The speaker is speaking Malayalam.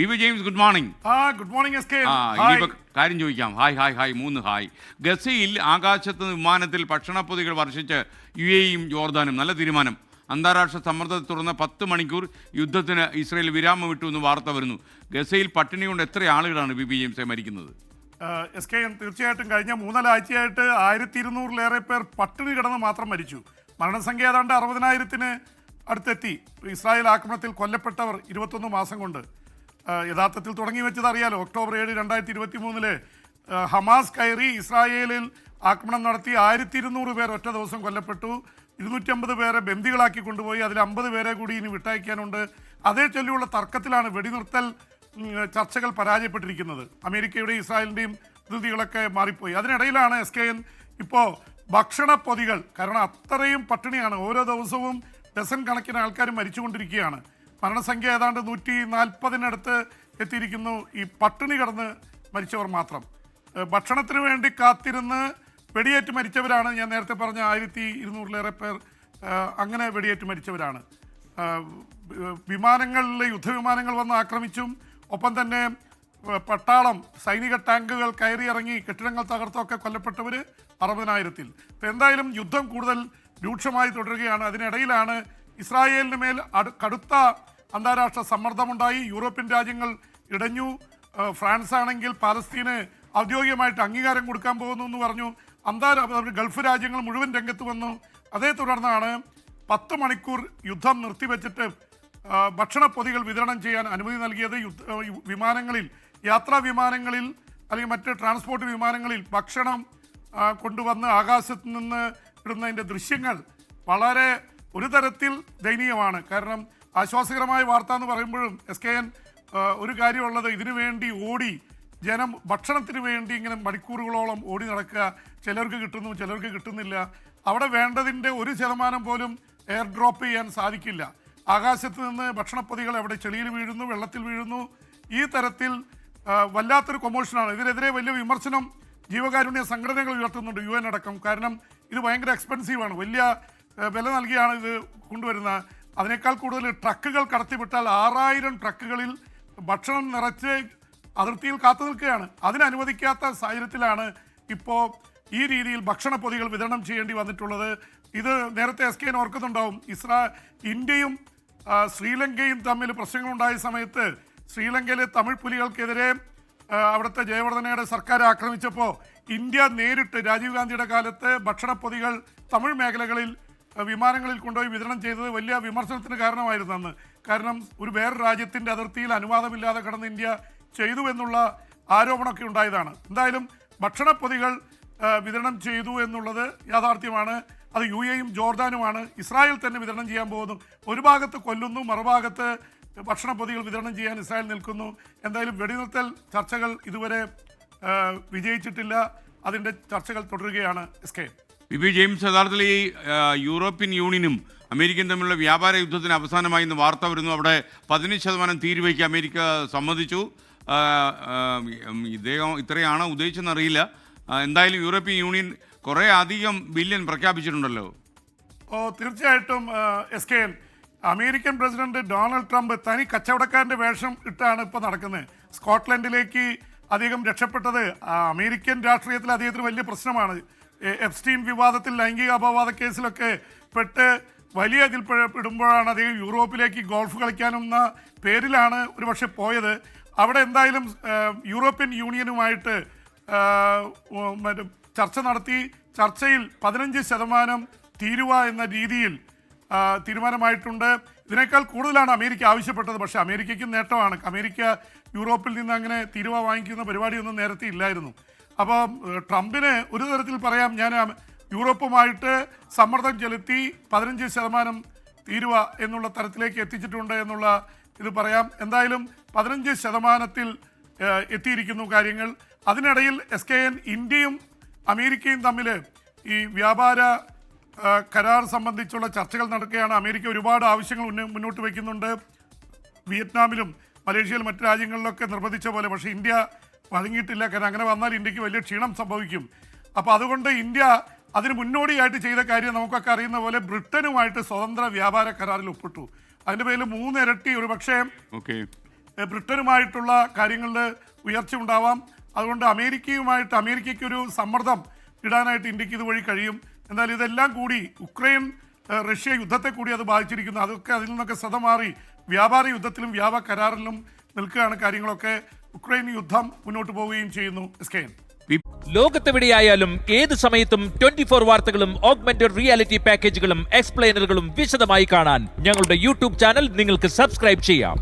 P V James good morning. Good morning S K. കാര്യം ചോദിക്കാം. ഹായ് ഹായ് ഹായ് മൂന്ന് ഹായ്. ഗസയിൽ ആകാശത്ത് വിമാനത്തിൽ ഭക്ഷണപ്പൊതികൾ വർഷിച്ച് യു എയും ജോർദാനും. നല്ല തീരുമാനം. അന്താരാഷ്ട്ര സമ്മർദ്ദത്തെ തുടർന്ന് പത്ത് മണിക്കൂർ യുദ്ധത്തിന് ഇസ്രയേൽ വിരാമം വിട്ടു എന്ന് വാർത്ത വരുന്നു. ഗസയിൽ പട്ടിണി കൊണ്ട് എത്ര ആളുകളാണ് ബി ബി ജെയിംസെ മരിക്കുന്നത് എസ് കെ എം തീർച്ചയായിട്ടും കഴിഞ്ഞ മൂന്നാലാഴ്ചയായിട്ട് ആയിരത്തി ഇരുന്നൂറിലേറെ പേർ പട്ടിണി കിടന്ന് മാത്രം മരിച്ചു. മരണസംഖ്യ ഏതാണ്ട് അറുപതിനായിരത്തിന് അടുത്തെത്തി. ഇസ്രായേൽ ആക്രമണത്തിൽ കൊല്ലപ്പെട്ടവർ ഇരുപത്തൊന്ന് മാസം കൊണ്ട്. യഥാർത്ഥത്തിൽ തുടങ്ങി വെച്ചത് അറിയാലോ? ഒക്ടോബർ ഏഴ് രണ്ടായിരത്തി ഇരുപത്തി മൂന്നിൽ ഹമാസ് കയറി ഇസ്രായേലിൽ ആക്രമണം നടത്തി ആയിരത്തി ഇരുന്നൂറ് പേർ ഒറ്റ ദിവസം കൊല്ലപ്പെട്ടു. ഇരുന്നൂറ്റമ്പത് പേരെ ബന്ദികളാക്കി കൊണ്ടുപോയി. അതിൽ അമ്പത് പേരെ കൂടി ഇനി വിട്ടയക്കാനുണ്ട്. അതേ ചൊല്ലിയുള്ള തർക്കത്തിലാണ് വെടിനിർത്തൽ ചർച്ചകൾ പരാജയപ്പെട്ടിരിക്കുന്നത്. അമേരിക്കയുടെയും ഇസ്രായേലിന്റെയും പ്രതിനിധികളൊക്കെ മാറിപ്പോയി. അതിനിടയിലാണ് എസ് കെ എൻ ഇപ്പോൾ ഭക്ഷണ പൊതികൾ കാരണം അത്രയും പട്ടിണിയാണ്. ഓരോ ദിവസവും ഡസൻ കണക്കിന് ആൾക്കാർ മരിച്ചുകൊണ്ടിരിക്കുകയാണ്. മരണസംഖ്യ ഏതാണ്ട് നൂറ്റി നാൽപ്പതിനടുത്ത് എത്തിയിരിക്കുന്നു. ഈ പട്ടിണി കിടന്ന് മരിച്ചവർ മാത്രം. ഭക്ഷണത്തിന് വേണ്ടി കാത്തിരുന്ന് വെടിയേറ്റ് മരിച്ചവരാണ്. ഞാൻ നേരത്തെ പറഞ്ഞ ആയിരത്തി ഇരുന്നൂറിലേറെ പേർ അങ്ങനെ വെടിയേറ്റ് മരിച്ചവരാണ്. വിമാനങ്ങളിൽ യുദ്ധവിമാനങ്ങൾ വന്ന് ആക്രമിച്ചും ഒപ്പം തന്നെ പട്ടാളം സൈനിക ടാങ്കുകൾ കയറി ഇറങ്ങി കെട്ടിടങ്ങൾ തകർത്തൊക്കെ കൊല്ലപ്പെട്ടവർ അറുപതിനായിരത്തിൽ. ഇപ്പം എന്തായാലും യുദ്ധം കൂടുതൽ രൂക്ഷമായി തുടരുകയാണ്. അതിനിടയിലാണ് ഇസ്രായേലിന് മേൽ കടുത്ത അന്താരാഷ്ട്ര സമ്മർദ്ദമുണ്ടായി. യൂറോപ്യൻ രാജ്യങ്ങൾ ഇടഞ്ഞു. ഫ്രാൻസ് ആണെങ്കിൽ പാലസ്തീന് ഔദ്യോഗികമായിട്ട് അംഗീകാരം കൊടുക്കാൻ പോകുന്നു എന്ന് പറഞ്ഞു. അന്താരാഷ്ട്ര ഗൾഫ് രാജ്യങ്ങൾ മുഴുവൻ രംഗത്ത് വന്നു. അതേ തുടർന്നാണ് പത്ത് മണിക്കൂർ യുദ്ധം നിർത്തിവെച്ചിട്ട് ആ, ഭക്ഷണ പൊതികൾ വിതരണം ചെയ്യാൻ അനുമതി നൽകിയത് യുദ്ധ വിമാനങ്ങളിൽ യാത്രാ വിമാനങ്ങളിൽ അല്ലെങ്കിൽ മറ്റ് ട്രാൻസ്പോർട്ട് വിമാനങ്ങളിൽ ഭക്ഷണം കൊണ്ടുവന്ന് ആകാശത്ത് നിന്ന് ഇടുന്നതിന്റെ ദൃശ്യങ്ങൾ വളരെ ഒരു തരത്തിൽ ദയനീയമാണ്. കാരണം ആശ്വാസകരമായ വാർത്ത എന്ന് പറയുമ്പോഴും എസ് കെ എൻ ഒരു കാര്യമുള്ളത് ഇതിനു വേണ്ടി ഓടി ജനം ഭക്ഷണത്തിന് വേണ്ടി ഇങ്ങനെ മണിക്കൂറുകളോളം ഓടി നടക്കുക. ചിലർക്ക് കിട്ടുന്നു ചിലർക്ക് കിട്ടുന്നില്ല. അവിടെ വേണ്ടതിന്റെ ഒരു ശതമാനം പോലും എയർ ഡ്രോപ്പ് ചെയ്യാൻ സാധിക്കില്ല. ആകാശത്ത് നിന്ന് ഭക്ഷണപ്പൊതികൾ അവിടെ ചെളിയിൽ വീഴുന്നു വെള്ളത്തിൽ വീഴുന്നു. ഈ തരത്തിൽ വല്ലാത്തൊരു കൊമോഷനാണ് ഇതിനെതിരെ വലിയ വിമർശനം ജീവകാരുണ്യ സംഘടനകൾ ഉയർത്തുന്നുണ്ട് യു അടക്കം. കാരണം ഇത് ഭയങ്കര എക്സ്പെൻസീവാണ് വലിയ വില നൽകിയാണ് ഇത് കൊണ്ടുവരുന്നത്. അതിനേക്കാൾ കൂടുതൽ ട്രക്കുകൾ കടത്തിവിട്ടാൽ ആറായിരം ട്രക്കുകളിൽ ഭക്ഷണം നിറച്ച് അതിർത്തിയിൽ കാത്തു നിൽക്കുകയാണ്. അതിനനുവദിക്കാത്ത സാഹചര്യത്തിലാണ് ഇപ്പോൾ ഈ രീതിയിൽ ഭക്ഷണ പൊതികൾ വിതരണം ചെയ്യേണ്ടി വന്നിട്ടുള്ളത്. ഇത് നേരത്തെ എസ് കെ ഓർക്കുന്നുണ്ടാവും. ഇസ്രാ ഇന്ത്യയും ശ്രീലങ്കയും തമ്മിൽ പ്രശ്നങ്ങളുണ്ടായ സമയത്ത് ശ്രീലങ്കയിലെ തമിഴ് പുലികൾക്കെതിരെ അവിടുത്തെ ജയവർദ്ധനയുടെ സർക്കാർ ആക്രമിച്ചപ്പോൾ ഇന്ത്യ നേരിട്ട് രാജീവ് ഗാന്ധിയുടെ കാലത്ത് ഭക്ഷണപ്പൊതികൾ തമിഴ് മേഖലകളിൽ വിമാനങ്ങളിൽ കൊണ്ടുപോയി വിതരണം ചെയ്തത് വലിയ വിമർശനത്തിന് കാരണമായിരുന്നു അന്ന്. കാരണം ഒരു വേറെ രാജ്യത്തിന്റെ അതിർത്തിയിൽ അനുവാദമില്ലാതെ കടന്ന് ഇന്ത്യ ചെയ്തു എന്നുള്ള ആരോപണമൊക്കെ ഉണ്ടായതാണ്. എന്തായാലും ഭക്ഷണപ്പൊതികൾ വിതരണം ചെയ്തു എന്നുള്ളത് യാഥാർത്ഥ്യമാണ്. അത് യു എയും ജോർദാനുമാണ്. ഇസ്രായേൽ തന്നെ വിതരണം ചെയ്യാൻ പോകുന്നു. ഒരു ഭാഗത്ത് കൊല്ലുന്നു മറുഭാഗത്ത് ഭക്ഷണപ്പൊതികൾ വിതരണം ചെയ്യാൻ ഇസ്രായേൽ നിൽക്കുന്നു. എന്തായാലും വെടിനിർത്തൽ ചർച്ചകൾ ഇതുവരെ വിജയിച്ചിട്ടില്ല. അതിന്റെ ചർച്ചകൾ തുടരുകയാണ്. എസ് കെ പി ജെയിംസ് യഥാർത്ഥത്തിൽ ഈ യൂറോപ്യൻ യൂണിയനും അമേരിക്കയും തമ്മിലുള്ള വ്യാപാര യുദ്ധത്തിന് അവസാനമായി ഇന്ന് വാർത്ത വരുന്നു. അവിടെ പതിനഞ്ച് ശതമാനം തീരുവയ്ക്ക് അമേരിക്ക സമ്മതിച്ചു. ഇദ്ദേഹം ഇത്രയാണ് ഉദ്ദേശിച്ചെന്നറിയില്ല എന്തായാലും യൂറോപ്യൻ യൂണിയൻ കുറേ അധികം ബില്യൺ പ്രഖ്യാപിച്ചിട്ടുണ്ടല്ലോ. ഓ തീർച്ചയായിട്ടും S K American president Donald Trump തനി കച്ചവടക്കാരന്റെ വേഷം ഇട്ടാണ് ഇപ്പോൾ നടക്കുന്നത്. സ്കോട്ട്ലൻഡിലേക്ക് അദ്ദേഹം രക്ഷപ്പെട്ടത് അമേരിക്കൻ രാഷ്ട്രീയത്തിൽ അദ്ദേഹത്തിന് വലിയ പ്രശ്നമാണ്. എ- വിവാദത്തിൽ ലൈംഗിക അപവാദ കേസിലൊക്കെ പെട്ട് വലിയ ഇതിൽ പെടുമ്പോഴാണ് അദ്ദേഹം യൂറോപ്പിലേക്ക് ഗോൾഫ് കളിക്കാനെന്ന പേരിലാണ് ഒരുപക്ഷെ പോയത്. അവിടെ എന്തായാലും യൂറോപ്യൻ യൂണിയനുമായിട്ട് ചർച്ച നടത്തി. ചർച്ചയിൽ പതിനഞ്ച് ശതമാനം തീരുവ എന്ന രീതിയിൽ തീരുമാനമായിട്ടുണ്ട്. ഇതിനേക്കാൾ കൂടുതലാണ് അമേരിക്ക ആവശ്യപ്പെട്ടത്. പക്ഷേ അമേരിക്കയ്ക്ക് നേട്ടമാണ്. അമേരിക്ക യൂറോപ്പിൽ നിന്ന് അങ്ങനെ തീരുവ വാങ്ങിക്കുന്ന പരിപാടിയൊന്നും നേരത്തെ ഇല്ലായിരുന്നു. അപ്പോൾ ട്രംപിന് ഒരു തരത്തിൽ പറയാം ഞാൻ യൂറോപ്പുമായിട്ട് സമ്മർദ്ദം ചെലുത്തി പതിനഞ്ച് ശതമാനം തീരുവ എന്നുള്ള തരത്തിലേക്ക് എത്തിച്ചിട്ടുണ്ട് എന്നുള്ള ഇത് പറയാം. എന്തായാലും പതിനഞ്ച് ശതമാനത്തിൽ എത്തിയിരിക്കുന്നു കാര്യങ്ങൾ. അതിനിടയിൽ എസ് കെ എൻ ഇന്ത്യയും അമേരിക്കയും തമ്മിൽ ഈ വ്യാപാര കരാർ സംബന്ധിച്ചുള്ള ചർച്ചകൾ നടക്കുകയാണ്. അമേരിക്ക ഒരുപാട് ആവശ്യങ്ങൾ മുന്നോട്ട് വയ്ക്കുന്നുണ്ട്. വിയറ്റ്നാമിലും മലേഷ്യയിലും മറ്റു രാജ്യങ്ങളിലൊക്കെ നിർബന്ധിച്ച പോലെ പക്ഷേ ഇന്ത്യ വഴങ്ങിയിട്ടില്ല കാരണം അങ്ങനെ വന്നാൽ ഇന്ത്യയ്ക്ക് വലിയ ക്ഷീണം സംഭവിക്കും. അപ്പോൾ അതുകൊണ്ട് ഇന്ത്യ അതിന് മുന്നോടിയായിട്ട് ചെയ്ത കാര്യം നമുക്കൊക്കെ അറിയുന്ന പോലെ ബ്രിട്ടനുമായിട്ട് സ്വതന്ത്ര വ്യാപാര കരാറിൽ ഒപ്പിട്ടു. അതിന്റെ പേരിൽ മൂന്നിരട്ടി ഒരു പക്ഷേ ഓക്കെ. ബ്രിട്ടനുമായിട്ടുള്ള കാര്യങ്ങളിൽ ഉയർച്ച ഉണ്ടാവാം. അതുകൊണ്ട് അമേരിക്കയുമായിട്ട് അമേരിക്കയ്ക്ക് ഒരു സമ്മർദ്ദം ഇടാനായിട്ട് ഇന്ത്യയ്ക്ക് ഇതുവഴി കഴിയും. എന്നാൽ ഇതെല്ലാം കൂടി ഉക്രൈൻ റഷ്യ യുദ്ധത്തെ കൂടി അത് ബാധിച്ചിരിക്കുന്നു. അതൊക്കെ അതിൽ നിന്നൊക്കെ സത മാറി വ്യാപാര യുദ്ധത്തിലും വ്യാപാര കരാറിലും നിൽക്കുകയാണ് കാര്യങ്ങളൊക്കെ. ഉക്രൈൻ യുദ്ധം മുന്നോട്ട് പോവുകയും ചെയ്യുന്നു ലോകത്തെവിടെയായാലും ഏത് സമയത്തും ട്വന്റി ഫോർ വാർത്തകളും ഓഗ്മെന്റഡ് റിയാലിറ്റി പാക്കേജുകളും എക്സ്പ്ലെയിനറുകളും വിശദമായി കാണാൻ ഞങ്ങളുടെ യൂട്യൂബ് ചാനൽ നിങ്ങൾക്ക് സബ്സ്ക്രൈബ് ചെയ്യാം.